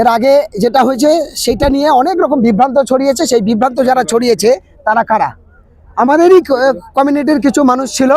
এর আগে যেটা হয়েছে, সেটা নিয়ে অনেক রকম বিভ্রান্ত ছড়িয়েছে। সেই বিভ্রান্ত যারা ছড়িয়েছে, তারা কারা? আমাদেরই কমিউনিটির কিছু মানুষ ছিল,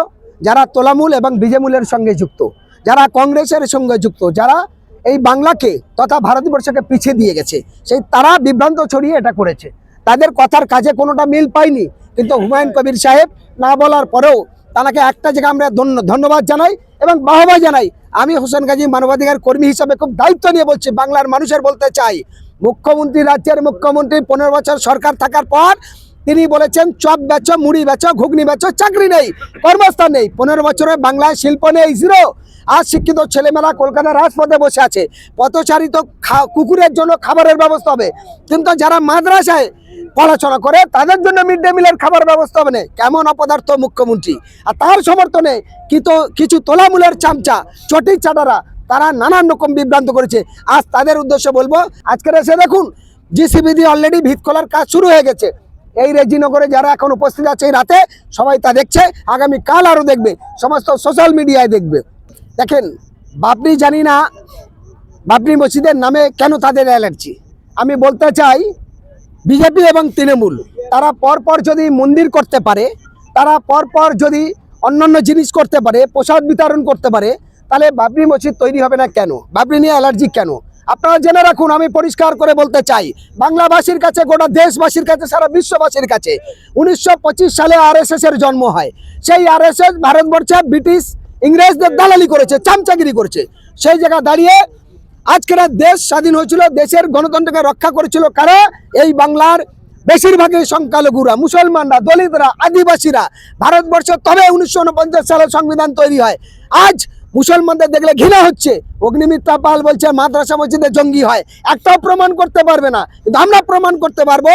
যারা তোলামূল এবং বিজেমূলের সঙ্গে যুক্ত। যারা কংগ্রেসের সঙ্গে যুক্ত, যারা এই বাংলাকে তথা ভারতবর্ষকে পিছিয়ে দিয়ে গেছে, সেই তারা বিভ্রান্ত ছড়িয়ে এটা করেছে। তাদের কথার কাজে কোনোটা মিল পাইনি কিন্তু হুমায়ুন কবির সাহেব না বলার পরেও তাকে একটা জায়গায় আমরা ধন্য- ধন্যবাদ জানাই এবং বাহবা জানাই। আমি হোসেন গাজী মানবাধিকার কর্মী হিসাবে খুব দায়িত্ব নিয়ে বলছি, বাংলার মানুষের বলতে চাই। মুখ্যমন্ত্রী, রাজ্যের মুখ্যমন্ত্রী পনেরো বছর সরকার থাকার পর তিনি বলেছেন, চপ বেচো, মুড়ি বেচো, ঘুগনি বেচো, চাকরি নেই, কর্মস্থান নেই। পনেরো বছরে বাংলায় শিল্প নেই, জিরো। আজ শিক্ষিত ছেলেমেয়েরা কলকাতার রাজপথে বসে আছে। পথচারিত কুকুরের জন্য খাবারের ব্যবস্থা হবে। কিন্তু যারা মাদ্রাসায় পড়াশোনা করে, তাদের জন্য মিড ডে মিলের খাবার ব্যবস্থা হবে না। কেমন অপদার্থ মুখ্যমন্ত্রী? আর তার সমর্থনে কিন্তু কিছু তোলামূলের চামচা, চটি চাটারা তারা নানান রকম বিভ্রান্ত করেছে। আজ তাদের উদ্দেশ্য বলব, আজকের এসে দেখুন জিসিবি দিয়ে অলরেডি ভিত খোলার কাজ শুরু হয়ে গেছে। এই রেজিনগরে যারা এখন উপস্থিত আছে এই রাতে, সবাই তা দেখছে আগামী কাল আরও দেখবে, সমস্ত সোশ্যাল মিডিয়ায় দেখবে। দেখেন, বাবরি জানি না, বাবরি মসজিদের নামে কেন তাদের অ্যালার্জি আমি বলতে চাই বিজেপি এবং তৃণমূল, তারা পরপর যদি মন্দির করতে পারে, তারা পরপর যদি অন্যান্য জিনিস করতে পারে, প্রসাদ বিতরণ করতে পারে, তাহলে বাবরি মসজিদ তৈরি হবে না কেন? বাবরি নিয়ে অ্যালার্জি কেন? আপনারা জেনে রাখুন, আমি পরিষ্কার করে বলতে চাই, বাংলাবাসীর কাছে, গোটা দেশবাসীর কাছে, সারা বিশ্ববাসীর কাছে, উনিশশো পঁচিশ সালে আরএসএস এর জন্ম হয়। সেই আরএসএস ভারতবর্ষে ব্রিটিশ ইংরেজদের দালালি করেছে, চামচাগিরি করেছে। সেই জায়গা দাঁড়িয়ে আজকের দেশ স্বাধীন হয়েছিল, দেশের গণতন্ত্রকে রক্ষা করেছিল কারা? এই বাংলার বেশিরভাগই সংখ্যালঘুরা, মুসলমানরা, দলিতরা, আদিবাসীরা। ভারতবর্ষ তবে উনিশশো উনপঞ্চাশ সালে সংবিধান তৈরি হয়। আজ মুসলমানদের দেখলে ঘৃণা হচ্ছে। অগ্নিমিত্রা পাল বলছে, মাদ্রাসা মসজিদে জঙ্গি হয়। একটাও প্রমাণ করতে পারবে না। কিন্তু আমরা প্রমাণ করতে পারব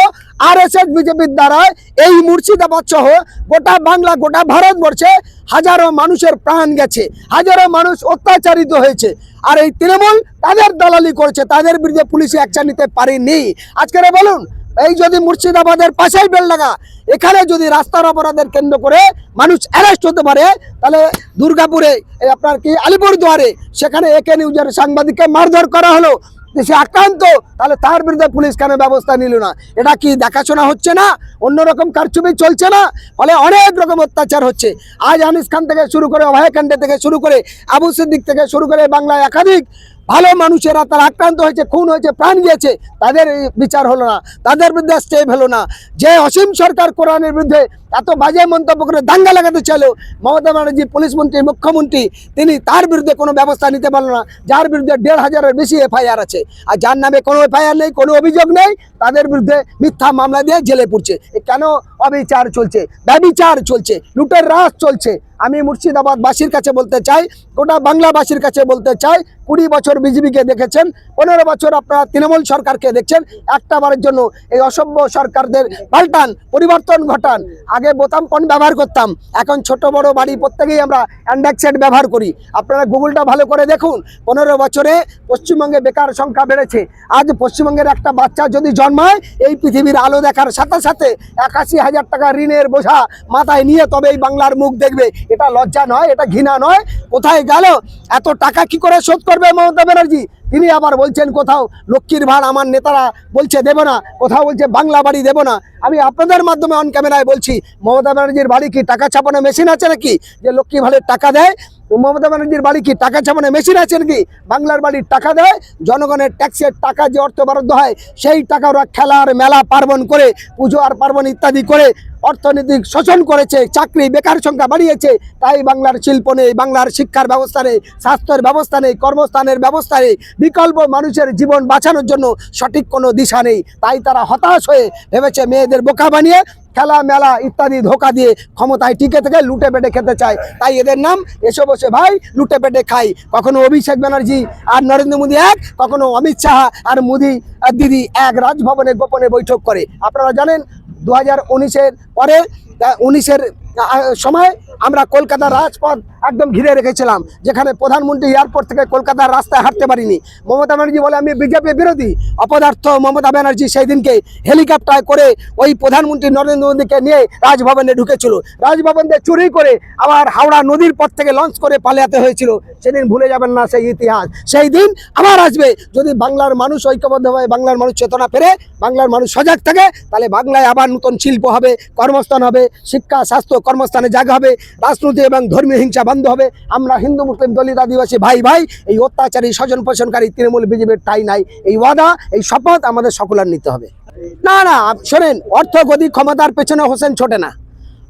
আর এস এস বিজেপির দ্বারা এই মুর্শিদাবাদ সহ গোটা বাংলা, গোটা ভারতবর্ষে হাজারো মানুষের প্রাণ গেছে। হাজারো মানুষ অত্যাচারিত হয়েছে। আর এই তৃণমূল তাদের দালালি করেছে, তাদের বিরুদ্ধে পুলিশ অ্যাকশন নিতে পারেনি। আজকের বলুন এই যদি মুর্শিদাবাদের পাশেই বেলডাঙ্গা, এখানে যদি রাস্তার অপরাধের কেন্দ্র করে মানুষ অ্যারেস্ট হতে পারে, তাহলে দুর্গাপুরে আপনার কি আলিপুরদুয়ারে, সেখানে একে নিউজের সাংবাদিককে মারধর করা হলো। সে আক্রান্ত, তাহলে তার বিরুদ্ধে পুলিশ কেন ব্যবস্থা নিল না? এটা কি দেখাশোনা হচ্ছে না? অন্যরকম কারচুপি চলছে না? ফলে অনেক রকম অত্যাচার হচ্ছে। আজ আনিস খান থেকে শুরু করে অভয়কাণ্ডে থেকে শুরু করে আবু সিদ্দিক থেকে শুরু করে বাংলায় একাধিক ভালো মানুষেরা তারা আক্রান্ত হয়েছে, খুন হয়েছে, প্রাণ গিয়েছে, তাদের বিচার হলো না। তাদের বিরুদ্ধে স্টেপ হলো না। যে অসীম সরকার কোরআনের বিরুদ্ধে এত বাজে মন্তব্য করে দাঙ্গা লাগাতে চাইল, মমতা ব্যানার্জি, পুলিশ মন্ত্রী, মুখ্যমন্ত্রী, তিনি তার বিরুদ্ধে কোনো ব্যবস্থা নিতে পারল না, যার বিরুদ্ধে দেড় হাজারের বেশি এফআইআর আছে। আর যার নামে কোনো এফআইআর নেই, কোনো অভিযোগ নেই, তাদের বিরুদ্ধে মিথ্যা মামলা দিয়ে জেলে পড়ছে। কেন অবিচার চলছে? ব্যবিচার চলছে। লুটের রাস চলছে। আমি মুর্শিদাবাদবাসীর কাছে বলতে চাই, গোটা বাংলাবাসীর কাছে বলতে চাই, কুড়ি বছর বিজেপিকে দেখেছেন, পনেরো বছর আপনারা তৃণমূল সরকারকে দেখছেন একটা বারের জন্য এই অসভ্য সরকারদের পাল্টান, পরিবর্তন ঘটান। আগে বোতাম ফোন ব্যবহার করতাম? এখন ছোট বড় বাড়ি প্রত্যেকেই আমরা অ্যান্ড্রয়েড ব্যবহার করি। আপনারা গুগলটা ভালো করে দেখুন, পনেরো বছরে পশ্চিমবঙ্গে বেকার সংখ্যা বেড়েছে। আজ পশ্চিমবঙ্গের একটা বাচ্চা যদি জন্মায়, এই পৃথিবীর আলো দেখার সাথে সাথে একাশি হাজার টাকা ঋণের বোঝা মাথায় নিয়ে তবে এই বাংলার মুখ দেখবে। এটা লজ্জা নয়, এটা ঘৃণা নয়। কোথায় গেল? এত টাকা কি করে শোধ করবে মমতা ব্যানার্জি? তিনি আবার বলছেন কোথাও লক্ষ্মীর ভাড়, আমার নেতারা বলছে দেব না, কোথাও বলছে বাংলা বাড়ি দেব না। আমি আপনাদের মাধ্যমে অন ক্যামেরায় বলছি, মমতা ব্যানার্জির বাড়ি কি টাকা ছাপানো মেশিন আছে নাকি? যে লক্ষ্মী ভাড়ের টাকা দেয় মমতা ব্যানার্জির বাড়ি কি টাকা ছাপানো মেশিন আছে নাকি? বাংলার বাড়ির টাকা দেয়, জনগণের ট্যাক্সের টাকা যে অর্থ বরাদ্দ হয়, সেই টাকা ওরা খেলার মেলা পার্বণ করে, পুজো আর পার্বণ ইত্যাদি করে অর্থনৈতিক শোষণ করেছে, চাকরি বেকার সংখ্যা বাড়িয়েছে, তাই বাংলার শিল্প নেই, বাংলার শিক্ষার ব্যবস্থা নেই, স্বাস্থ্যের ব্যবস্থা নেই, কর্মস্থানের ব্যবস্থা নেই, বিকল্প মানুষের জীবন বাঁচানোর জন্য সঠিক কোনো দিশা নেই। তাই তারা হতাশ হয়ে ভেবেছে মেয়েদের বোকা বানিয়ে খেলা, মেলা ইত্যাদি ধোকা দিয়ে ক্ষমতায় টিকে থেকে লুটে পেটে খেতে চায়। তাই এদের নাম এসে বসে ভাই, লুটে পেটে খাই। কখনো অভিষেক ব্যানার্জি আর নরেন্দ্র মোদী এক, কখনো অমিত শাহ আর মোদী দিদি এক। রাজভবনে গোপনে বৈঠক করে। আপনারা জানেন দু হাজার উনিশের পরে উনিশের সময় আমরা কলকাতার রাজপথ একদম ঘিরে রেখেছিলাম, যেখানে প্রধানমন্ত্রী এয়ারপোর্ট থেকে কলকাতার রাস্তায় হাঁটতে পারিনি। মমতা ব্যানার্জি বলে, আমি বিজেপি বিরোধী। অপদার্থ মমতা ব্যানার্জি সেই দিনকে হেলিকপ্টার করে ওই প্রধানমন্ত্রী নরেন্দ্র মোদীকে নিয়ে রাজভবনে ঢুকেছিল। রাজভবন দিয়ে চুরি করে আবার হাওড়া নদীর পথ থেকে লঞ্চ করে পালিয়াতে হয়েছিল। সেদিন ভুলে যাবেন না সেই ইতিহাস। সেই দিন আবার আসবে। যদি বাংলার মানুষ ঐক্যবদ্ধ হয় বাংলার মানুষ চেতনা পেরে বাংলার মানুষ সজাগ থাকে, তাহলে বাংলায় আবার নতুন শিল্প হবে, কর্মস্থান হবে, শিক্ষা, স্বাস্থ্য কর্মস্থানে জায়গা হবে রাজনীতি এবং ধর্মীয় হিংসা বন্ধ হবে। আমরা হিন্দু, মুসলিম দলিত, আদিবাসী ভাই ভাই, এই অত্যাচারী, স্বজন পোষণকারী তৃণমূল, বিজেপির ঠাই নাই। এই ওয়াদা, এই শপথ আমাদের সকলের নিতে হবে। না না শোনেন, অর্থ গদি ক্ষমতার পেছনে হোসেন ছোটে না।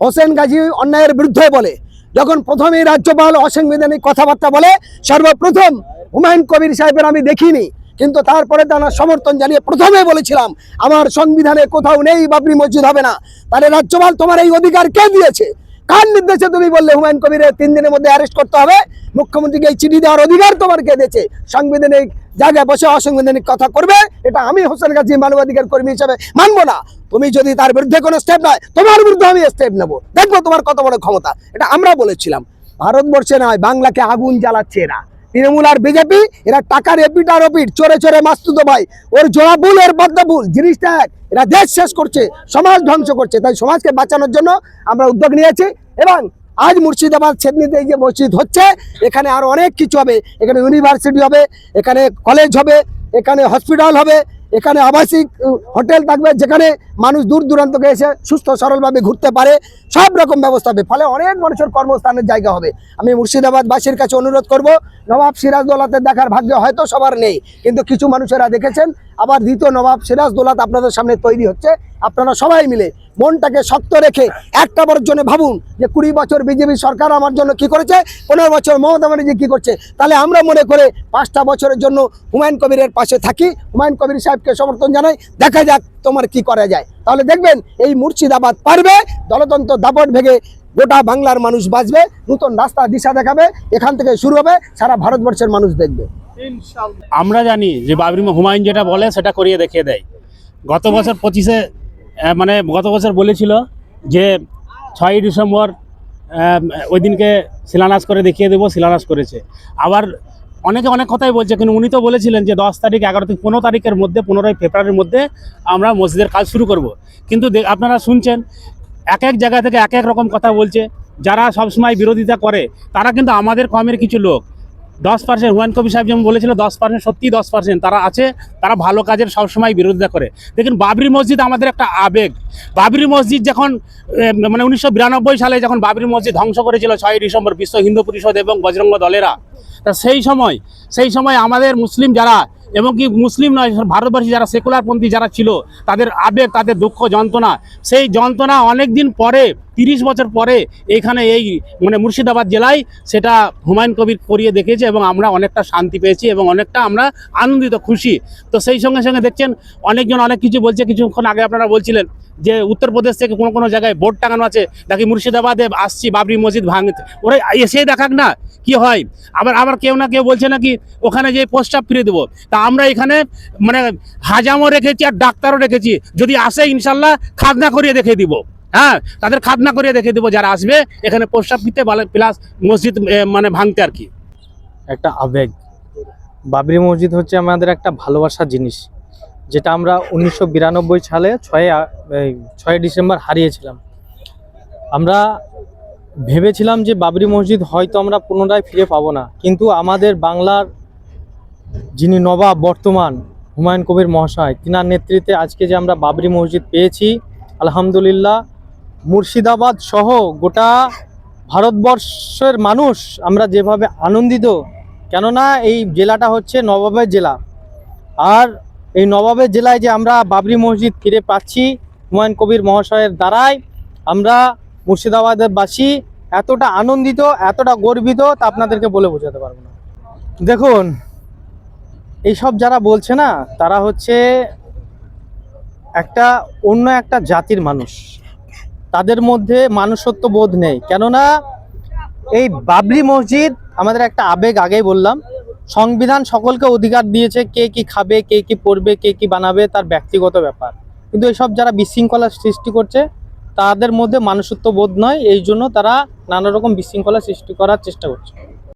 হোসেন গাজী অন্যায়ের বিরুদ্ধে বলে, যখন প্রথমেই রাজ্যপাল অসাংবিধানিক কথাবার্তা বলে, সর্বপ্রথম হুমায়ুন কবির সাহেবের আমি দেখিনি। কিন্তু তারপরে তারা সমর্থন জানিয়ে প্রথমে বলেছিলাম, আমার সংবিধানে কোথাও নেই, বাবরি মসজিদ হবে না। তাহলে রাজ্যপাল, তোমার এই অধিকার কে দিয়েছে? কার নির্দেশে তুমি বললে হুমায়ুন কবিরের তিন দিনের মধ্যে অ্যারেস্ট করতে হবে? মুখ্যমন্ত্রীকে এই চিঠি দেওয়ার অধিকার তোমার কে দিয়েছে? সাংবিধানিক জায়গায় বসে অসাংবিধানিক কথা করবে? এটা আমি হোসেন গাজী মানবাধিকার কর্মী হিসেবে মানবো না। তুমি যদি তার বিরুদ্ধে কোনো স্টেপ নয়, তোমার বিরুদ্ধে আমি স্টেপ নেব। দেখব তোমার কত বড় ক্ষমতা। এটা আমরা বলেছিলাম। ভারতবর্ষে নয়, বাংলাকে আগুন জ্বালাচ্ছে এরা। তৃণমূল আর বিজেপি, এরা টাকার এপিট আর ওপিট চোরে চোরে মাস্তুতো ভাই। ওর জোড়া ভুল ওর বদ্ধ ভুল জিনিসটা এক। এরা দেশ শেষ করছে, সমাজ ধ্বংস করছে, তাই সমাজকে বাঁচানোর জন্য আমরা উদ্যোগ নিয়েছি। এবং আজ মুর্শিদাবাদ, ছেদনিতে যে মসজিদ হচ্ছে, এখানে আর অনেক কিছু হবে। এখানে ইউনিভার্সিটি হবে, এখানে কলেজ হবে, এখানে হসপিটাল হবে এখানে আবাসিক হোটেল থাকবে যেখানে মানুষ দূর দূরান্ত এসে সুস্থ, সরলভাবে ঘুরতে পারে। সব রকম ব্যবস্থা হবে। ফলে অনেক মানুষের কর্মস্থানের জায়গা হবে। আমি মুর্শিদাবাদবাসীর কাছে অনুরোধ করব, নবাব সিরাজদৌলাতে দেখার ভাগ্য হয়তো সবার নেই। কিন্তু কিছু মানুষেরা দেখেছেন, আবার দ্বিতীয় নবাব সিরাজদৌলাত আপনাদের সামনে তৈরি হচ্ছে। আপনারা সবাই মিলে মনটাকে শক্ত রেখে একটা জন্য ভাবুন যে কুড়ি বছর বিজেপি সরকার আমার জন্য কি করেছে? পনেরো বছর মমতা ব্যানার্জি কি করছে? তাহলে আমরা মনে করে পাঁচটা বছরের জন্য হুমায়ুন কবিরের পাশে থাকি। হুমায়ুন কবির সাহেবকে সমর্থন জানাই। দেখা যাক তোমার কি করা যায়। তাহলে দেখবেন এই মুর্শিদাবাদ পারবে, দলতন্ত্র দাপট ভেঙে গোটা বাংলার মানুষ বাঁচবে, নতুন রাস্তা দিশা দেখাবে, এখান থেকে শুরু হবে, সারা ভারতবর্ষের মানুষ দেখবে। আমরা জানি যে বাবরি হুমায়ুন যেটা বলে সেটা করিয়ে দেখিয়ে দেয়। গত বছর পঁচিশে মানে গত বছর বলেছিল যে ছয়ই ডিসেম্বর ওই দিনকে শিলান্যাস করে দেখিয়ে দেবো, শিলান্যাস করেছে। আবার অনেকে অনেক কথাই বলছে, কিন্তু উনি তো বলেছিলেন যে দশ তারিখ, এগারো থেকে পনেরো তারিখের মধ্যে, পনেরোই ফেব্রুয়ারির মধ্যে আমরা মসজিদের কাজ শুরু করব। কিন্তু আপনারা শুনছেন, এক এক জায়গা থেকে এক এক রকম কথা বলছে। যারা সবসময় বিরোধিতা করে, তারা কিন্তু আমাদের কমের কিছু লোক। দশ পার্সেন্ট হুয়ান কবি সাহেব যেমন বলেছিল, দশ পার্সেন্ট সত্যি দশ পার্সেন্ট। তারা আছে, তারা ভালো কাজের সবসময় বিরোধিতা করে। দেখুন, বাবরি মসজিদ আমাদের একটা আবেগ। বাবরি মসজিদ যখন মানে উনিশশো বিরানব্বই সালে যখন বাবরি মসজিদ ধ্বংস করেছিল ছয় ডিসেম্বর বিশ্ব হিন্দু পরিষদ এবং বজরঙ্গ দলেরা তা সেই সময় সেই সময় আমাদের মুসলিম যারা, এবং কি মুসলিম নয়, ভারতবর্ষী যারা সেকুলারপন্থী যারা ছিল, তাদের আবেগ, তাদের দুঃখ, যন্ত্রণা, সেই যন্ত্রণা অনেক দিন পরে, তিরিশ বছর পরে এখানে এই মানে মুর্শিদাবাদ জেলায় সেটা হুমায়ুন কবির করিয়ে দেখেছে এবং আমরা অনেকটা শান্তি পেয়েছি এবং অনেকটা আমরা আনন্দিত, খুশি। তো সেই সঙ্গে সঙ্গে দেখছেন, অনেকজন অনেক কিছু বলছে, কিছুক্ষণ আগে আপনারা বলছিলেন যে উত্তরপ্রদেশ থেকে কোনো কোনো জায়গায় বোর্ড টাঙানো আছে, নাকি মুর্শিদাবাদে আসছি বাবরি মসজিদ ভাঙতে? ওরা এসে দেখাক না, কি হয়? আবার আবার কেউ না কেউ বলছে নাকি ওখানে যে পোস্টাপ ফিরে দেবো। তা আমরা এখানে মানে হাজামও রেখেছি আর ডাক্তারও রেখেছি। যদি আসে, ইনশাল্লাহ খাদনা করিয়ে দেখে দিব। হ্যাঁ তাদের খাদনা করিয়ে দেখে দিব, যারা আসবে, এখানে প্রস্তাব দিতে প্লাস মসজিদ মানে ভাঙতে আর কি। একটা আবেগ। বাবরি মসজিদ হচ্ছে আমাদের একটা ভালোবাসার জিনিস। যেটা আমরা উনিশশো বিরানব্বই সালে ছয় ছয় ডিসেম্বর হারিয়েছিলাম। আমরা ভেবেছিলাম যে বাবরি মসজিদ হয়তো আমরা পুনরায় ফিরে পাবো না। কিন্তু আমাদের বাংলার যিনি নবাব, বর্তমান হুমায়ুন কবির মহাশয়, তিনার নেতৃত্বে আজকে যে আমরা বাবরি মসজিদ পেয়েছি, আলহামদুলিল্লাহ মুর্শিদাবাদ সহ গোটা ভারতবর্ষের মানুষ আমরা যেভাবে আনন্দিত, কেননা এই জেলাটা হচ্ছে নবাবের জেলা। আর এই নবাবের জেলায় যে আমরা বাবরি মসজিদ ফিরে পাচ্ছি, হুমায়ুন কবির মহাশয়ের দ্বারাই আমরা মুর্শিদাবাদের বাসী এতটা আনন্দিত, এতটা গর্বিত তা আপনাদেরকে বলে বোঝাতে পারব না। দেখুন, এইসব যারা বলছে না, তারা হচ্ছে একটা অন্য একটা জাতির মানুষ। তাদের মধ্যে মানুষত্ব বোধ নেই। কেননা, এই বাবরি মসজিদ আমাদের একটা আবেগ আগেই বললাম সংবিধান সকলকে অধিকার দিয়েছে কে কি খাবে, কে কি পড়বে কে কি বানাবে, তার ব্যক্তিগত ব্যাপার। কিন্তু এসব যারা বিশৃঙ্খলা সৃষ্টি করছে, তাদের মধ্যে মানুষত্ব বোধ নয়, এই জন্য তারা নানা রকম বিশৃঙ্খলা সৃষ্টি করার চেষ্টা করছে।